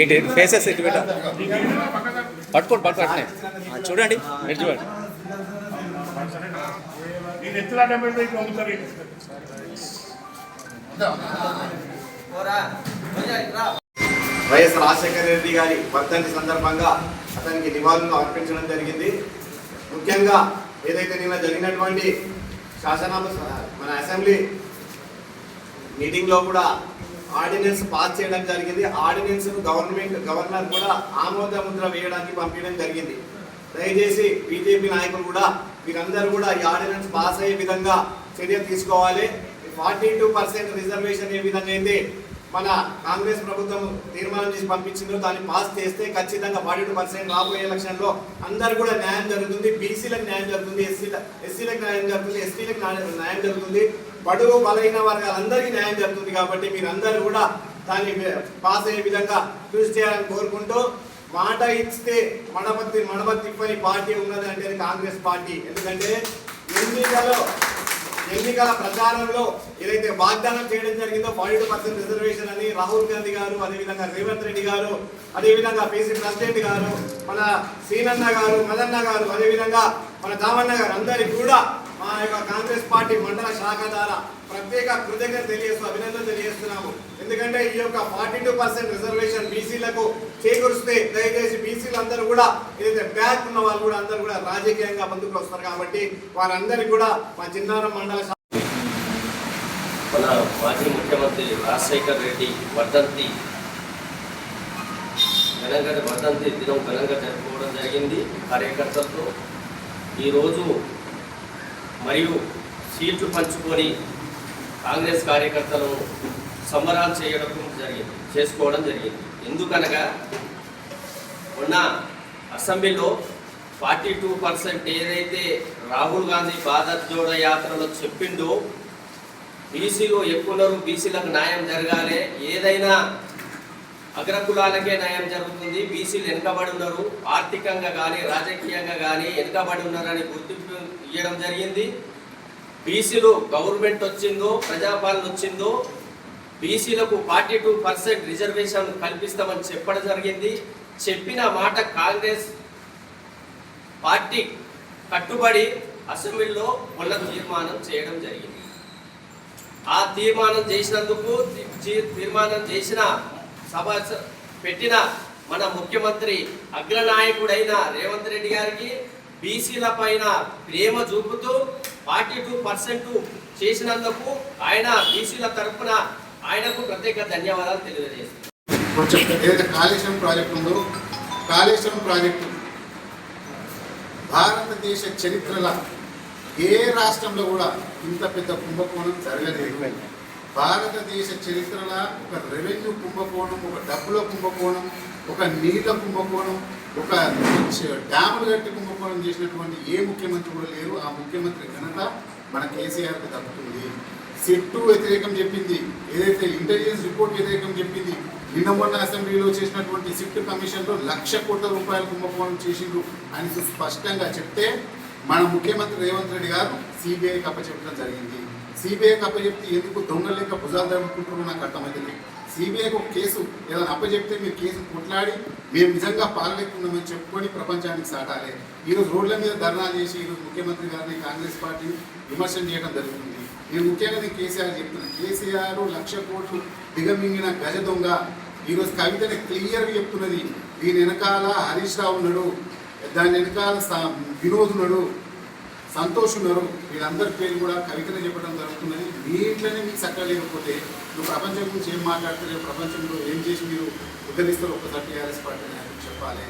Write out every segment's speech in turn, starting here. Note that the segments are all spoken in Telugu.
ఏంటి? ఫేసెస్ ఎటు పెట్ట పట్టుకోండి పట్టు పట్టినాయి చూడండి ఎటు ఎట్లా ఓరా వైఎస్ రాజశేఖర రెడ్డి గారి వర్ధంతి సందర్భంగా అతనికి నివాళులు అర్పించడం జరిగింది. ముఖ్యంగా ఏదైతే నిన్న జరిగినటువంటి శాసన మన అసెంబ్లీ మీటింగ్లో కూడా ఆర్డినెన్స్ పాస్ చేయడం జరిగింది. ఆర్డినెన్స్ గవర్నమెంట్ గవర్నర్ కూడా ఆమోద ముద్ర వేయడానికి పంపించడం జరిగింది. దయచేసి బీజేపీ నాయకులు కూడా మీరందరూ కూడా ఈ ఆర్డినెన్స్ పాస్ అయ్యే విధంగా చర్య తీసుకోవాలి. ఫార్టీ టూ పర్సెంట్ రిజర్వేషన్ ఏ విధంగా అయితే మన కాంగ్రెస్ ప్రభుత్వం తీర్మానం చేసి పంపించిందో దాన్ని పాస్ చేస్తే ఖచ్చితంగా ఫార్టీ టూ పర్సెంట్ రాబోయే ఎలక్షన్లో అందరు కూడా న్యాయం జరుగుతుంది. బీసీలకు న్యాయం జరుగుతుంది ఎస్సీల ఎస్సీలకు న్యాయం జరుగుతుంది ఎస్టీలకు న్యాయం జరుగుతుంది బడుగు బలహీన వర్గాలందరికీ న్యాయం జరుగుతుంది కాబట్టి మీరందరూ కూడా దాన్ని పాస్ అయ్యే విధంగా కృషి చేయాలని కోరుకుంటూ మాట ఇస్తే మడబత్తి మడబత్తి తిప్పని పార్టీ ఉన్నది అంటే కాంగ్రెస్ పార్టీ. ఎందుకంటే ఎన్నికలో ఎన్నికల ప్రచారంలో ఏదైతే వాగ్దానం చేయడం జరిగిందో ఫార్టీ పర్సెంట్ రిజర్వేషన్ అని రాహుల్ గాంధీ గారు అదేవిధంగా రేవంత్ రెడ్డి గారు అదేవిధంగా పీసీ ప్రెసిడెంట్ గారు మన సీనన్న గారు మదన్న గారు అదేవిధంగా మన దామన్న గారు అందరికీ కూడా మా యొక్క కాంగ్రెస్ పార్టీ మండల శాఖ ద్వారా ప్రత్యేక కృతజ్ఞత తెలియజేస్తూ అభినందన తెలియజేస్తున్నాము. ఎందుకంటే ఈ యొక్క ఫార్టీ టూ పర్సెంట్ రిజర్వేషన్ బీసీలకు చేకూరిస్తే దయచేసి బీసీలు అందరూ కూడా ఏదైతే బ్యాక్ ఉన్న వాళ్ళు కూడా అందరూ కూడా రాజకీయంగా ముందుకు వస్తారు కాబట్టి వారందరికీ కూడా మా చిన్నారం మండల మన మాజీ ముఖ్యమంత్రి రాజశేఖర్ రెడ్డి వర్ధంతి ఘనంగా వర్ధంతి దినం ఘనంగా జరుపుకోవడం జరిగింది. కార్యకర్తలతో ఈరోజు మరియు సీట్లు పంచుకొని కాంగ్రెస్ కార్యకర్తలను సంబరాలు చేయడం జరిగింది చేసుకోవడం జరిగింది. ఎందుకనగా ఉన్న అసెంబ్లీలో ఫార్టీ టూ పర్సెంట్ ఏదైతే రాహుల్ గాంధీ భారత్ జోడ యాత్రలో చెప్పిండో బీసీలో ఎక్కున్నారు బీసీలకు న్యాయం జరగాలి ఏదైనా అగ్రకులాలకే న్యాయం జరుగుతుంది. బీసీలు వెనుకబడి ఉన్నారు. ఆర్థికంగా కానీ రాజకీయంగా కానీ వెనుకబడి ఉన్నారని గుర్తింపు ఇవ్వడం జరిగింది. బీసీలు గవర్నమెంట్ వచ్చిందో ప్రజాపాలన వచ్చిందో బీసీలకు ఫార్టీ టూ పర్సెంట్ రిజర్వేషన్ కల్పిస్తామని చెప్పడం జరిగింది. చెప్పిన మాట కాంగ్రెస్ పార్టీ కట్టుబడి అసెంబ్లీలో మొన్న తీర్మానం చేయడం జరిగింది. ఆ తీర్మానం చేసినందుకు తీర్మానం చేసిన సభ పెట్టిన మన ముఖ్యమంత్రి అగ్రనాయకుడైన రేవంత్ రెడ్డి గారికి బీసీల పైన ప్రేమ చూపుతూ ఫార్టీ టూ పర్సెంట్ చేసినందుకు ఆయన బీసీల తరఫున ఆయనకు ప్రత్యేక ధన్యవాదాలు తెలియజేస్తున్నారు కాళేశ్వరం ప్రాజెక్టు ఉందో కాళేశ్వరం ప్రాజెక్టు భారతదేశ చరిత్రల ఏ రాష్ట్రంలో కూడా ఇంత పెద్ద కుంభకోణం జరగలేదు. భారతదేశ చరిత్రల ఒక రెవెన్యూ కుంభకోణం ఒక డబ్బుల కుంభకోణం ఒక నీళ్ళ కుంభకోణం ఒక డ్యాములు కట్టి కుంభకోణం చేసినటువంటి ఏ ముఖ్యమంత్రి కూడా లేరు. ఆ ముఖ్యమంత్రి ఘనత మన కేసీఆర్కి దక్కుతుంది. సెట్టు వ్యతిరేకం చెప్పింది ఏదైతే ఇంటెలిజెన్స్ రిపోర్ట్ వ్యతిరేకం చెప్పింది నిన్న మొన్న అసెంబ్లీలో చేసినటువంటి సిట్ కమిషన్లో లక్ష కోట్ల రూపాయల కుంభకోణం చేసిండ్రు అని స్పష్టంగా చెప్తే మన ముఖ్యమంత్రి రేవంత్ రెడ్డి గారు సిబిఐకి అప్పచెప్పడం జరిగింది. సిబిఐకి అప్పచెప్తే ఎందుకు దొంగలేక భుజాలు జరుపుకుంటారో నాకు అర్థమైంది సిబిఐకి ఒక కేసు ఏదైనా అప్పచెప్తే మీరు కేసు కొట్లాడి మేము నిజంగా పాలనెక్కున్నామని చెప్పుకొని ప్రపంచానికి సాటాలి. ఈరోజు రోడ్ల మీద ధర్నా చేసి ఈరోజు ముఖ్యమంత్రి గారిని కాంగ్రెస్ పార్టీని విమర్శన చేయడం జరుగుతుంది. నేను ముఖ్యంగా నేను కేసీఆర్ చెప్తున్నాను కేసీఆర్ లక్ష కోట్లు దిగమింగిన గజ దొంగ ఈరోజు కవితని క్లియర్గా చెప్తున్నది. దీని వెనకాల హరీష్ రావు ఉన్నాడు దాని వెనకాల స- వినోద్ ఉన్నాడు సంతోష్ ఉన్నారు వీళ్ళందరి పేరు కూడా కవితనే చెప్పడం జరుగుతున్నది. మీ ఇంట్లోనే మీకు చక్కగా లేకపోతే నువ్వు ప్రపంచం గురించి ఏం మాట్లాడతలేవు ప్రపంచంలో ఏం చేసి మీరు ఉద్ధరిస్తారు ఒక్కసారి టీఆర్ఎస్ పార్టీ నాయకులు చెప్పాలి.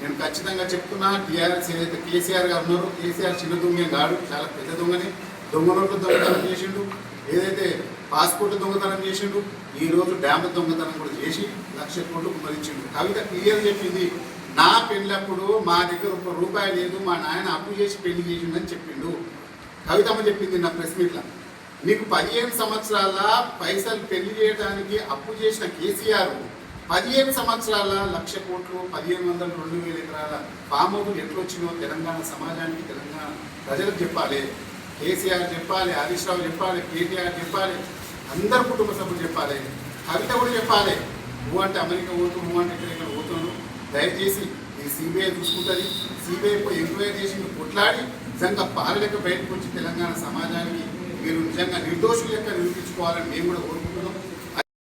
నేను ఖచ్చితంగా చెప్తున్నా టీఆర్ఎస్ ఏదైతే కేసీఆర్ గారు ఉన్నారో కేసీఆర్ చిన్న దొంగ కాడు చాలా పెద్ద దొంగని. దొంగ నోట్లు దొంగతనం చేసిండు ఏదైతే పాస్పోర్ట్ దొంగతనం చేసిండు ఈ రోజు డ్యామ్ దొంగతనం కూడా చేసి లక్ష కోట్లు కుమరించిండు కవిత క్లియర్ చెప్పింది నా పెళ్ళప్పుడు మా దగ్గర ఒక రూపాయి లేదు మా నాయన అప్పు చేసి పెళ్ళి చేసిండని చెప్పిండు. కవితమ్మ చెప్పింది నా ప్రెస్ మీట్లో. నీకు పదిహేను సంవత్సరాల పైసలు పెళ్ళి చేయడానికి అప్పు చేసిన కేసీఆర్ పదిహేను సంవత్సరాల లక్ష కోట్లు పదిహేను వందల రెండు వేల ఎకరాల ఫామ్ హౌస్ ఎట్లొచ్చినో తెలంగాణ సమాజానికి తెలంగాణ ప్రజలకు చెప్పాలి. కేసీఆర్ చెప్పాలి హరీష్ రావు చెప్పాలి కేటీఆర్ చెప్పాలి అందరు కుటుంబ సభ్యులు చెప్పాలి. కవిత కూడా చెప్పాలి. నువ్వు అంటే అమెరికా పోతు నువ్వు అంటే ఇక్కడ దయచేసి ఇది సిబిఐ చూసుకుంటుంది. సిబిఐ పోయి ఎంక్వైరీ చేసి మీరు కొట్లాడి నిజంగా పాలనకు బయటకు వచ్చి తెలంగాణ సమాజానికి మీరు నిజంగా నిర్దోషులు లెక్క నిరూపించుకోవాలని మేము కూడా కోరుకుంటున్నాం.